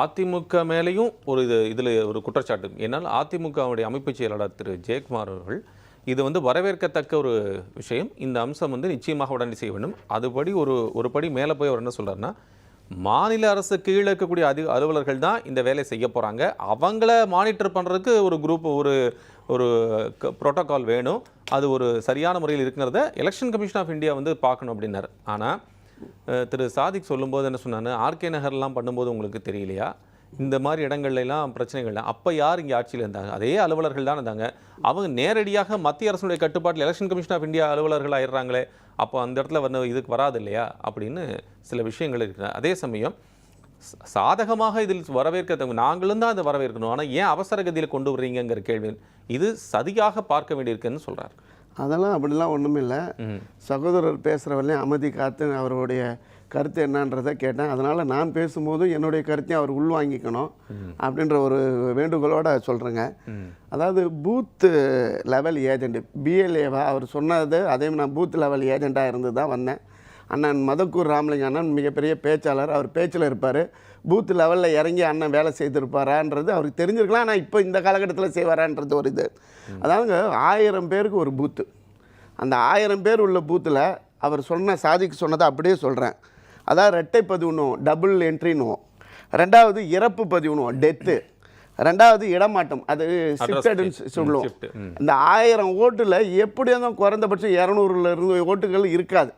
அதிமுக மேலேயும் ஒரு இது இதில் ஒரு குற்றச்சாட்டு. ஏன்னால் அதிமுகவுடைய அமைப்புச் செயலாளர் திரு. ஜெயக்குமார் அவர்கள் இது வந்து வரவேற்கத்தக்க ஒரு விஷயம். இந்த அம்சம் வந்து நிச்சயமாக உடனே செய்ய வேண்டும். அதுபடி ஒரு ஒரு படி மேலே போய் அவர் என்ன சொல்கிறாருன்னா மாநில அரசு கீழே இருக்கக்கூடிய அதி அலுவலர்கள் தான் இந்த வேலையை செய்ய போகிறாங்க அவங்கள மானிட்டர் பண்ணுறதுக்கு ஒரு குரூப் ஒரு ஒரு ப்ரோட்டோக்கால் வேணும். அது ஒரு சரியான முறையில் இருக்கிறத எலெக்ஷன் கமிஷன் ஆஃப் இந்தியா வந்து பார்க்கணும் அப்படின்னாரு. ஆனால் திரு சாதிக் சொல்லும்போது என்ன சொன்னாங்க ஆர்கே நகர்லாம் பண்ணும்போது உங்களுக்கு தெரியலையா? இந்த மாதிரி இடங்கள்ல எல்லாம் பிரச்சனைகள் அப்போ யார் இங்கே ஆட்சியில் இருந்தாங்க? அதே அலுவலர்கள் தான் இருந்தாங்க. அவங்க நேரடியாக மத்திய அரசுடைய கட்டுப்பாட்டில் எலெக்ஷன் கமிஷன் ஆஃப் இந்தியா அலுவலர்கள் ஆயிடுறாங்களே அப்போ அந்த இடத்துல வந்து இதுக்கு வராது இல்லையா? அப்படின்னு சில விஷயங்கள் இருக்கு. அதே சமயம் சாதகமாக இதில் வரவேற்க நாங்களும் தான் அதை வரவேற்கணும். ஆனால் ஏன் அவசர கதியில் கொண்டு வர்றீங்கிற கேள்வி இது சதியாக பார்க்க வேண்டியிருக்குன்னு சொல்கிறார் அதெல்லாம் அப்படிலாம் ஒன்றும் இல்லை. சகோதரர் பேசுகிறவரையும் அமைதி காத்து அவருடைய கருத்து என்னன்றதை கேட்டேன். அதனால் நான் பேசும்போதும் என்னுடைய கருத்தையும் அவர் உள்வாங்கிக்கணும் அப்படின்ற ஒரு வேண்டுகோளோட சொல்கிறேங்க அதாவது பூத்து லெவல் ஏஜென்ட் பிஎல்ஏவா அவர் சொன்னது அதே மாதிரி நான் பூத் லெவல் ஏஜெண்ட்டாக இருந்து தான் வந்தேன். அண்ணன் மதக்கூர் ராமலிங்க அண்ணன் மிகப்பெரிய பேச்சாளர். அவர் பேச்சில் இருப்பார். பூத் லெவலில் இறங்கி அண்ணன் வேலை செய்திருப்பாரான்றது அவருக்கு தெரிஞ்சிருக்கலாம். ஆனால் இப்போ இந்த காலகட்டத்தில் செய்வாரான்றது ஒரு இது. அதாவதுங்க ஆயிரம் பேருக்கு ஒரு பூத்து அந்த ஆயிரம் பேர் உள்ள பூத்தில் அவர் சொன்ன சாதிக்கு சொன்னதை அப்படியே சொல்கிறேன் அதாவது ரெட்டை பதிவுனும் டபுள் என்ட்ரினும் ரெண்டாவது இறப்பு பதிவுனும் டெத்து ரெண்டாவது இடமாட்டம் அது ஷிஃப்டட்னு shift. சொல்லுவோம். இந்த ஆயிரம் ஓட்டில் எப்படி இருந்தாலும் குறைந்தபட்சம் இரநூறுல இருந்து ஓட்டுகள் இருக்காது.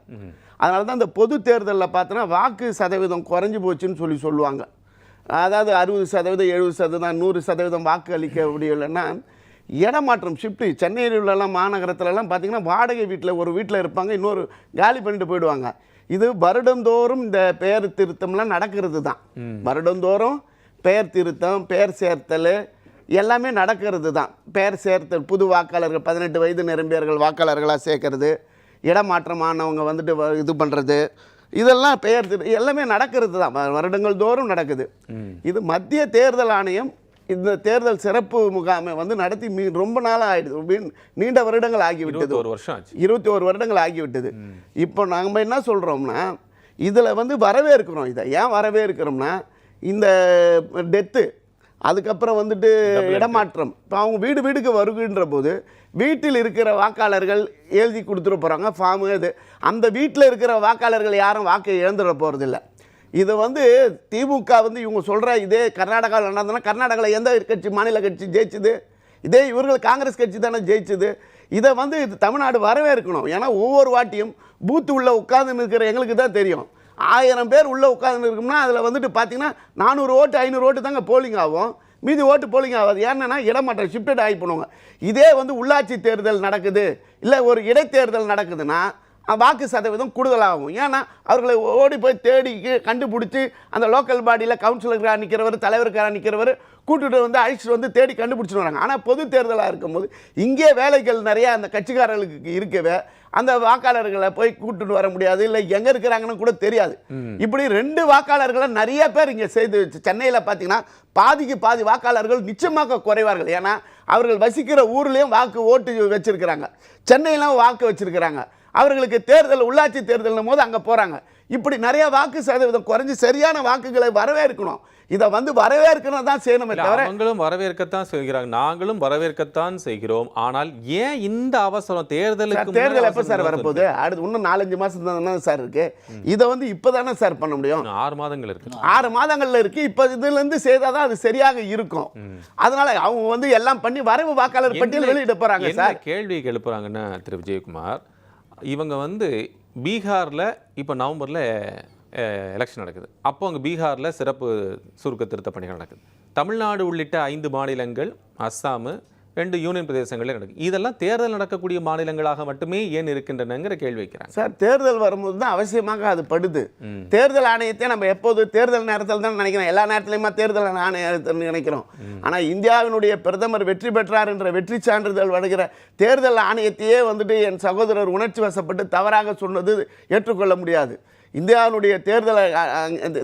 அதனால தான் இந்த பொது தேர்தலில் பார்த்தோன்னா வாக்கு சதவீதம் குறைஞ்சி போச்சுன்னு சொல்லி சொல்லுவாங்க. அதாவது அறுபது சதவீதம் எழுபது சதவீதம் நூறு சதவீதம் வாக்கு அளிக்க முடியலைன்னா இடமாற்றம் ஷிஃப்ட்டு சென்னையில் உள்ளலாம் மாநகரத்துலலாம் பார்த்தீங்கன்னா வாடகை வீட்டில் ஒரு வீட்டில் இருப்பாங்க இன்னொரு காலி பண்ணிட்டு போயிடுவாங்க. இது வருடந்தோறும் இந்த பெயர் திருத்தம்லாம் நடக்கிறது தான் வருடந்தோறும் பெயர் திருத்தம் பெயர் சேர்த்தல் எல்லாமே நடக்கிறது தான் பெயர் சேர்த்தல் புது வாக்காளர்கள் பதினெட்டு வயது நிரம்பியவர்கள் வாக்காளர்களாக சேர்க்கறது இடமாற்றமானவங்க வந்துட்டு வ- இது பண்ணுறது இதெல்லாம் பெயர் எல்லாமே நடக்கிறது தான். வருடங்கள் தோறும் நடக்குது. இது மத்திய தேர்தல் ஆணையம் இந்த தேர்தல் சிறப்பு முகாமை வந்து நடத்தி மீ ரொம்ப நாளாக ஆயிடுது. மீ- நீண்ட வருடங்கள் ஆகிவிட்டது. இருபத்தோரு வருஷம் ஆச்சு. இருபத்தி ஒரு வருடங்கள் ஆகிவிட்டது. இப்போ நம்ம என்ன சொல்கிறோம்னா இதில் வந்து வரவேற்கிறோம் இதை. ஏன் வரவேற்கிறோம்னா இந்த டெத்து அதுக்கப்புறம் வந்துட்டு இடமாற்றம். இப்போ அவங்க வீடு வீடுக்கு வருகின்ற போது வீட்டில் இருக்கிற வாக்காளர்கள் எழுதி கொடுத்துட போகிறாங்க ஃபார்மு இது. அந்த வீட்டில் இருக்கிற வாக்காளர்கள் யாரும் வாக்கை இழந்துட போகிறதில்ல இது வந்து திமுக வந்து இவங்க சொல்கிற இதே கர்நாடகாவில் நடந்ததுன்னா கர்நாடகாவில் எந்த கட்சி மாநில கட்சி ஜெயிச்சுது? இதே இவர்கள் காங்கிரஸ் கட்சி தானே ஜெயிச்சுது? இதை வந்து தமிழ்நாடு வரவேற்கணும். ஏன்னா ஒவ்வொரு வாட்டியும் பூத்து உள்ள உட்கார்ந்து இருக்கிற எங்களுக்கு தான் தெரியும். ஆயிரம் பேர் உள்ளே உட்காந்துருக்கோம்னா அதில் வந்துட்டு பார்த்தீங்கன்னா நானூறு ஓட்டு ஐநூறு ஓட்டு தாங்க போலிங் ஆகும். மீதி ஓட்டு போலிங் ஆகாது. ஏன்னா இடமாற்றம் ஷிஃப்டட் ஆகி பண்ணுவாங்க இதே வந்து உள்ளாட்சி தேர்தல் நடக்குது. இல்லை ஒரு இடைத்தேர்தல் நடக்குதுன்னா வாக்கு சதவீதம் கூடுதலாகும். ஏன்னா அவர்களை ஓடி போய் தேடி கண்டுபிடிச்சி அந்த லோக்கல் பாடியில் கவுன்சிலராக நிற்கிறவர் தலைவருக்காக நிற்கிறவர் கூட்டிட்டு வந்து அழிச்சிட்டு வந்து தேடி கண்டுபிடிச்சிட்டு வராங்க. ஆனால் பொது தேர்தலாக இருக்கும்போது இங்கே வேலைகள் நிறையா அந்த கட்சிக்காரர்களுக்கு இருக்கவே அந்த வாக்காளர்களை போய் கூட்டிட்டு வர முடியாது இல்லை எங்கே இருக்கிறாங்கன்னு கூட தெரியாது. இப்படி ரெண்டு வாக்காளர்களை நிறைய பேர் இங்கே செய்து சென்னையில் பார்த்தீங்கன்னா பாதிக்கு பாதி வாக்காளர்கள் நிச்சயமாக குறைவார்கள். ஏன்னா அவர்கள் வசிக்கிற ஊர்லேயும் வாக்கு ஓட்டு வச்சிருக்கிறாங்க. சென்னையிலும் வாக்கு வச்சிருக்கிறாங்க. அவர்களுக்கு தேர்தல் உள்ளாட்சி தேர்தல்னும் போது அங்கே போகிறாங்க இப்படி நிறைய வாக்கு சதவீதம் குறைஞ்சி சரியான வாக்குகளை வரவேற்கணும். இதை வந்து வரவேற்கணும் தான் செய்யணுமே தவிர அவங்களும் வரவேற்கத்தான் செய்கிறாங்க. நாங்களும் வரவேற்கத்தான் செய்கிறோம். ஆனால் ஏன் இந்த அவசரம்? தேர்தலுக்கு தேர்தல் எப்போ சார் வரப்போகுது? அடுத்து இன்னும் நாலஞ்சு மாதம் தானே சார் இருக்கு. இதை வந்து இப்போ தானே சார் பண்ண முடியும்? ஆறு மாதங்கள் இருக்கு. ஆறு மாதங்கள்ல இருக்கு. இப்போ இதுல இருந்து செய்தால் தான் அது சரியாக இருக்கும். அதனால அவங்க வந்து எல்லாம் பண்ணி வரவு வாக்காளர் பட்டியல் வெளியிட போறாங்க என்ன சார். கேள்வி எழுப்புறாங்கன்னா திரு. விஜயகுமார் இவங்க வந்து பீகாரில் இப்போ நவம்பரில் எலெக்ஷன் நடக்குது. அப்போ அங்கே பீகாரில் சிறப்பு சுருக்க திருத்த பணிகள் நடக்குது. தமிழ்நாடு உள்ளிட்ட ஐந்து மாநிலங்கள் அஸ்ஸாமு ரெண்டு யூனியன் பிரதேசங்களே நடக்குது இதெல்லாம் தேர்தல் நடக்கக்கூடிய மாநிலங்களாக மட்டுமே ஏன் இருக்கின்றனங்கிற கேள்வி வைக்கிறாங்க. சார் தேர்தல் வரும்போது தான் அவசியமாக அது படுது. தேர்தல் ஆணையத்தை நம்ம எப்போது தேர்தல் நேரத்தில் தான் நினைக்கிறோம். எல்லா நேரத்துலையுமா தேர்தல் ஆணையத்தை நினைக்கிறோம். ஆனால் இந்தியாவினுடைய பிரதமர் வெற்றி பெற்றார் என்ற வெற்றி சான்றிதழ் வழங்குகிற தேர்தல் ஆணையத்தையே வந்துட்டு என் சகோதரர் உணர்ச்சி வசப்பட்டு தவறாக சொன்னது ஏற்றுக்கொள்ள முடியாது. இந்தியாவினுடைய தேர்தல்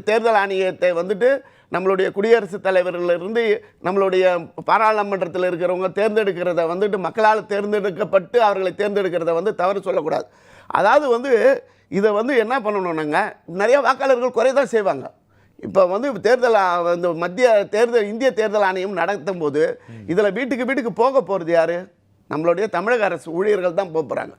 தேர்தல் ஆணையத்தை வந்துட்டு நம்மளுடைய குடியரசுத் தலைவரிலிருந்து நம்மளுடைய பாராளுமன்றத்தில் இருக்கிறவங்க தேர்ந்தெடுக்கிறத வந்துட்டு மக்களால் தேர்ந்தெடுக்கப்பட்டு அவர்களை தேர்ந்தெடுக்கிறத வந்து தவறு சொல்லக்கூடாது. அதாவது வந்து இதை வந்து என்ன பண்ணணும்னாங்க நிறைய வாக்காளர்கள் குறை தான் செய்வாங்க. இப்போ வந்து தேர்தல் இந்த மத்திய தேர்தல் இந்திய தேர்தல் ஆணையம் நடத்தும் போது இதில் வீட்டுக்கு வீட்டுக்கு போக போகிறது யாரு? நம்மளுடைய தமிழக அரசு ஊழியர்கள் தான் போக போகிறாங்க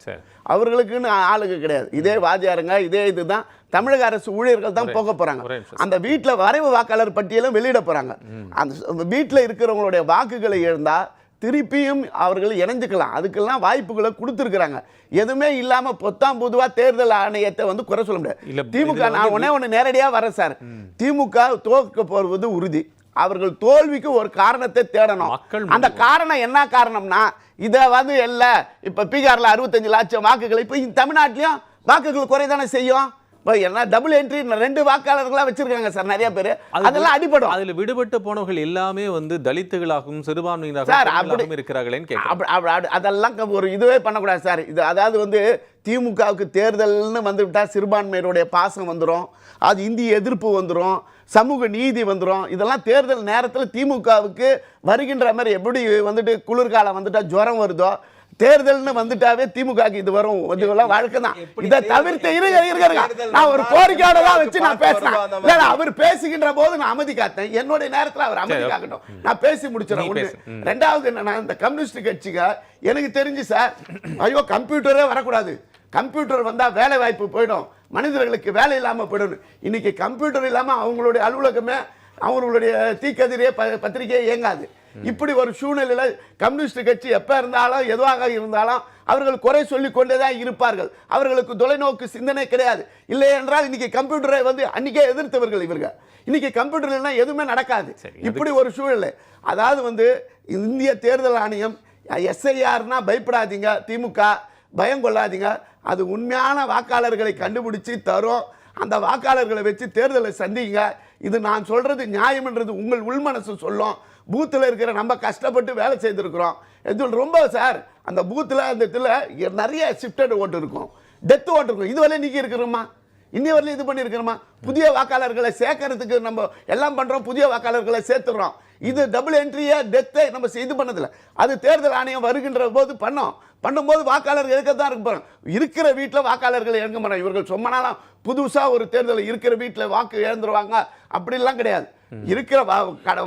வீட்டுக்குன்னு ஆளுங்க கிடையாது. இதே வாத்தியாருங்க இதே இதுதான் தமிழக அரசு ஊழியர்கள் தான் போக நிமிஷம். அந்த வீட்டில் வரைவு வாக்காளர் பட்டியலும் வெளியிட போறாங்க. அந்த வீட்டில் இருக்கிறவங்களுடைய வாக்குகளை எழுந்தா திருப்பியும் அவர்கள் இணைஞ்சுக்கலாம். அதுக்கெல்லாம் வாய்ப்புகளை கொடுத்துருக்குறாங்க. எதுவுமே இல்லாம பொத்தாம் பொதுவா தேர்தல் ஆணையத்தை வந்து குறை சொல்ல முடியாது. திமுக நான் ஒன்னே ஒன்று நேரடியா வரேன் சார். திமுக தோற்க போவது உறுதி. அவர்கள் தோல்விக்கு ஒரு காரணத்தை தேடணும். மக்கள் அந்த காரணம் என்ன காரணம்னா இதை வந்து இல்ல இப்ப பீகார்ல அறுபத்தஞ்சு லட்சம் வாக்குகள் இப்போ தமிழ்நாட்டிலையும் வாக்குகள் குறைதானே செய்யும்? இப்போ என்ன டபுள் என்ட்ரி ரெண்டு வாக்காளர்களா வச்சிருக்காங்க சார் நிறைய பேர். அது- அதெல்லாம் அடிபடும். அதுல விடுபட்டு போனவர்கள் எல்லாமே வந்து தலித்துகளாகவும் சிறுபான்மையினராகவும் இருக்கிறார்களேன்னு அப்ப- அதெல்லாம் ஒரு இதுவே பண்ணக்கூடாது சார். இது அதாவது வந்து திமுகவுக்கு தேர்தல்னு வந்து விட்டா சிறுபான்மையினுடைய பாசம் வந்துடும் அது இந்திய எதிர்ப்பு வந்துடும் சமூக நீதி வந்துடும் இதெல்லாம் தேர்தல் நேரத்தில் திமுகவுக்கு வருகின்ற மாதிரி எப்படி வந்துட்டு குளிர்காலம் வந்துட்டா ஜுரம் வருதோ தேர்தல்னு வந்துட்டாவே திமுகக்கு இது வரும். இதுவெல்லாம் வழக்கு தான். இதை தவிர்த்து இருங்க. தேர்தல் நான் ஒரு கோரிக்கையோட தான் வச்சு நான் பேசுறேன். அவர் பேசுகின்ற போது நான் அமைதி காத்தேன் என்னுடைய நேரத்தில் அவர் அமைதி காக்கட்டும். நான் பேசி முடிச்சிடறேன். ம். ரெண்டாவது என்னன்னா இந்த கம்யூனிஸ்ட் கட்சிங்க எனக்கு தெரிஞ்சு சார் ஐயோ கம்ப்யூட்டரே வரக்கூடாது. கம்ப்யூட்டர் வந்தா வேலை வாய்ப்பு போயிடும். மனிதர்களுக்கு வேலை இல்லாம போயிடும் இன்னைக்கு கம்ப்யூட்டர் இல்லாம அவங்களுடைய அலுவலகமே அவங்களுடைய தீக்கதிரே ப- பத்திரிகையே இயங்காது. இப்படி ஒரு சூழ்நிலையில கம்யூனிஸ்ட் கட்சி எப்ப இருந்தாலும் எதுவாக இருந்தாலும் அவர்கள் குறை சொல்லிக் கொண்டே தான் இருப்பார்கள். அவர்களுக்கு தொலைநோக்கு சிந்தனை கிடையாது. இல்லை என்றால் இன்னைக்கு கம்ப்யூட்டரை வந்து அன்னைக்கே எதிர்த்தவர்கள் இவர்கள் இன்னைக்கு கம்ப்யூட்டர் இல்லைன்னா எதுவுமே நடக்காது. இப்படி ஒரு சூழ்நிலை. அதாவது வந்து இந்திய தேர்தல் ஆணையம் எஸ்ஐஆர்னா பயப்படாதீங்க திமுக பயம் கொள்ளாதீங்க. அது உண்மையான வாக்காளர்களை கண்டுபிடிச்சி தரும். அந்த வாக்காளர்களை வச்சு தேர்தலை சந்திங்க. இது நான் சொல்கிறது நியாயம்ன்றது உங்கள் உள்மனசு சொல்லும். பூத்தில் இருக்கிற நம்ம கஷ்டப்பட்டு வேலை செய்திருக்கிறோம். இது ரொம்ப சார். அந்த பூத்தில் அந்த இதில் நிறைய ஷிஃப்டட் ஓட்டு இருக்கும். டெத் ஓட்டு இருக்கும். இதுவரை நீக்கி இருக்கிறோமா? இன்னி வரலையும் இது பண்ணியிருக்கிறோமா? புதிய வாக்காளர்களை சேர்க்கறதுக்கு நம்ம எல்லாம் பண்ணுறோம் புதிய வாக்காளர்களை சேர்த்துறோம். இது டபுள் என்ட்ரியை டெத்தை நம்ம இது பண்ணதில்ல. அது தேர்தல் ஆணையம் வருகின்ற போது பண்ணோம். பண்ணும்போது வாக்காளர்கள் இருக்க தான் இருக்க போறோம் இருக்கிற வீட்டில் வாக்காளர்கள் இறங்க மாட்டாங்க. இவர்கள் சொன்னாலும் புதுசாக ஒரு தேர்தல் இருக்கிற வீட்டில் வாக்கு இழந்துருவாங்க. அப்படிலாம் கிடையாது. இருக்கிற வா- கட-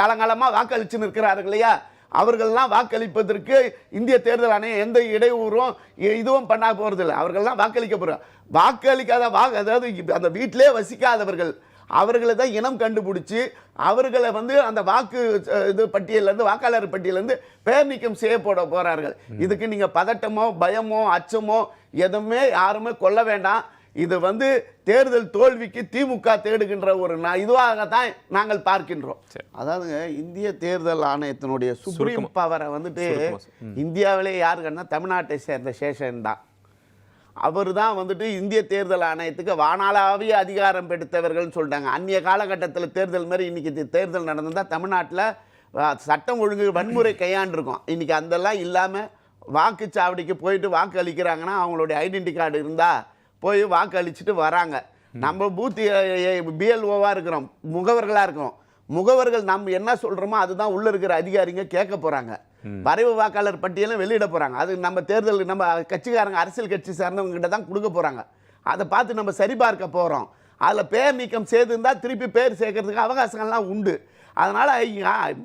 காலங்காலமாக வாக்களிச்சுன்னு இருக்கிறார்கள் இல்லையா? அவர்கள்லாம் வாக்களிப்பதற்கு இந்திய தேர்தல் ஆணையம் எந்த இடையூறும் இதுவும் பண்ணா போகிறதில்லை அவர்கள்லாம் வாக்களிக்க போகிறோம் வாக்களிக்காத வா அதாவது அந்த வீட்டிலே வசிக்காதவர்கள் அவர்களை தான் இனம் கண்டுபிடிச்சி அவர்களை வந்து அந்த வாக்கு இது பட்டியலேருந்து வாக்காளர் பட்டியலேருந்து பெயர் நீக்கம் செய்ய போட போறார்கள் இதுக்கு நீங்க பதட்டமோ பயமோ அச்சமோ எதுவுமே யாருமே கொள்ள வேண்டாம் இது வந்து தேர்தல் தோல்விக்கு திமுக தேடுகின்ற ஒரு இதுவாக தான் நாங்கள் பார்க்கின்றோம். அதாவதுங்க இந்திய தேர்தல் ஆணையத்தினுடைய சுப்ரீம். பவரை வந்துட்டு. இந்தியாவிலே யாருக்குன்னா தமிழ்நாட்டை சேர்ந்த சேஷன் தான் அவர் தான் வந்துட்டு இந்திய தேர்தல் ஆணையத்துக்கு வானாளாவிய அதிகாரம் பெடுத்தவர்கள்னு சொல்லிட்டாங்க. அந்நிய காலகட்டத்தில் தேர்தல் மாதிரி இன்றைக்கி தேர்தல் நடந்திருந்தால் தமிழ்நாட்டில் சட்டம் ஒழுங்கு வன்முறை கையாண்டிருக்கோம். இன்றைக்கி அந்தெல்லாம் இல்லாமல் வாக்குச்சாவடிக்கு போயிட்டு வாக்கு அளிக்கிறாங்கன்னா அவங்களுடைய ஐடென்டி கார்டு இருந்தால் போய் வாக்கு அளிச்சுட்டு வராங்க. நம்ம பூத் பிஎல்ஓவாக இருக்கிறோம். முகவர்களாக இருக்கிறோம். முகவர்கள் நம்ம என்ன சொல்கிறோமோ அதுதான் உள்ளே இருக்கிற அதிகாரிங்க கேட்க போகிறாங்க வரைவு வாக்காளர் பட்டியலும் வெளியிட போகிறாங்க அது நம்ம தேர்தல் நம்ம கட்சிக்காரங்க அரசியல் கட்சி சார்ந்தவங்ககிட்ட தான் கொடுக்க போகிறாங்க அதை பார்த்து நம்ம சரிபார்க்க போகிறோம் அதில் பேர் நீக்கம் செய்திருந்தால் திருப்பி பேர் சேர்க்கறதுக்கு அவகாசங்கள்லாம் உண்டு. அதனால்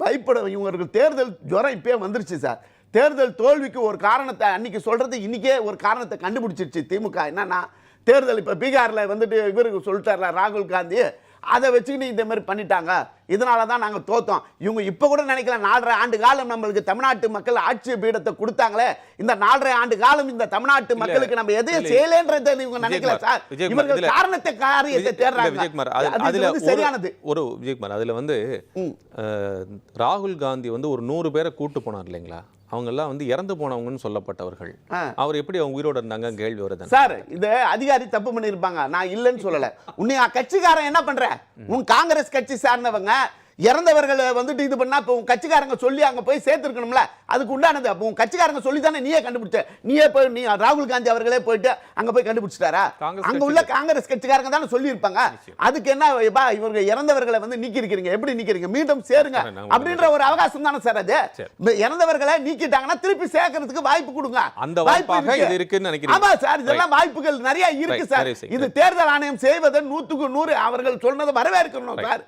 பயப்பட இவங்களுக்கு தேர்தல் ஜுரம் இப்போயே வந்துருச்சு சார். தேர்தல் தோல்விக்கு ஒரு காரணத்தை அன்றைக்கி சொல்கிறது இன்றைக்கே ஒரு காரணத்தை கண்டுபிடிச்சிருச்சு திமுக. என்னன்னா தேர்தல் இப்போ பீகாரில் வந்துட்டு இவருக்கு சொல்லிட்டார்ல ராகுல் காந்தி. அதை வச்சுக்கிட்டு இந்த மாதிரி பண்ணிட்டாங்க. இதனால தான் நாங்கள் தோத்தோம். இவங்க இப்போ கூட நினைக்கல நாலரை ஆண்டு காலம் நம்மளுக்கு தமிழ்நாட்டு மக்கள் ஆட்சி பீடத்தை கொடுத்தாங்களே. இந்த நாலரை ஆண்டு காலம் இந்த தமிழ்நாட்டு மக்களுக்கு நம்ம எதையும். செய்யலேன்றதை இவங்க நினைக்கல சார். இவர்கள் காரணத்தை காரியத்தை தேடுறாங்க. விஜயகுமார் அது- அது அதுல சரியானது. ஒரு விஜயகுமார் அதுல வந்து ராகுல் காந்தி வந்து ஒரு நூறு பேரை கூட்டு போனார் இல்லைங்களா? அவங்க எல்லாம் வந்து இறந்து போனவங்கன்னு சொல்லப்பட்டவர்கள். அவர் எப்படி அவங்க உயிரோட இருந்தாங்க? கேள்வி வருது. சார் இது அதிகாரி தப்பு பண்ணியிருப்பாங்க. நான் இல்லைன்னு சொல்லல. உன்னை கட்சிக்காரன் என்ன பண்ற? உன் காங்கிரஸ் கட்சி சார்ந்தவங்க இறந்தவர்களை வந்துட்டு இது பண்ணா இப்போ உன் கட்சிக்காரங்க சொல்லி அங்க போய் சேர்த்துருக்கணும்ல அதுக்கு உண்டானது. அப்போ உன் கட்சிக்காரங்க சொல்லி தானே நீயே கண்டுபிடிச்ச? நீயே போய் நீ ராகுல் காந்தி அவர்களே போயிட்டு அங்க போய் கண்டுபிடிச்சிட்டாரா? அங்க உள்ள காங்கிரஸ் கட்சிக்காரங்க தானே சொல்லி இருப்பாங்க அதுக்கு என்ன இவங்க இறந்தவர்களை வந்து நீக்கி இருக்கிறீங்க எப்படி நீக்கிறீங்க மீண்டும் சேருங்க. அப்படின்ற ஒரு அவகாசம் தானே சார் அது. இறந்தவர்களை நீக்கிட்டாங்கன்னா திருப்பி சேர்க்கறதுக்கு வாய்ப்பு கொடுங்க. அந்த வாய்ப்பு வாய்ப்பாக இருக்கு. இது இருக்குன்னு நினைக்கிறீங்க. ஆமா சார் இதெல்லாம் வாய்ப்புகள் நிறைய இருக்கு சரி. இது தேர்தல் ஆணையம் செய்வதை நூத்துக்கு நூறு அவர்கள் சொன்னதை வரவேற்கணும் சார்.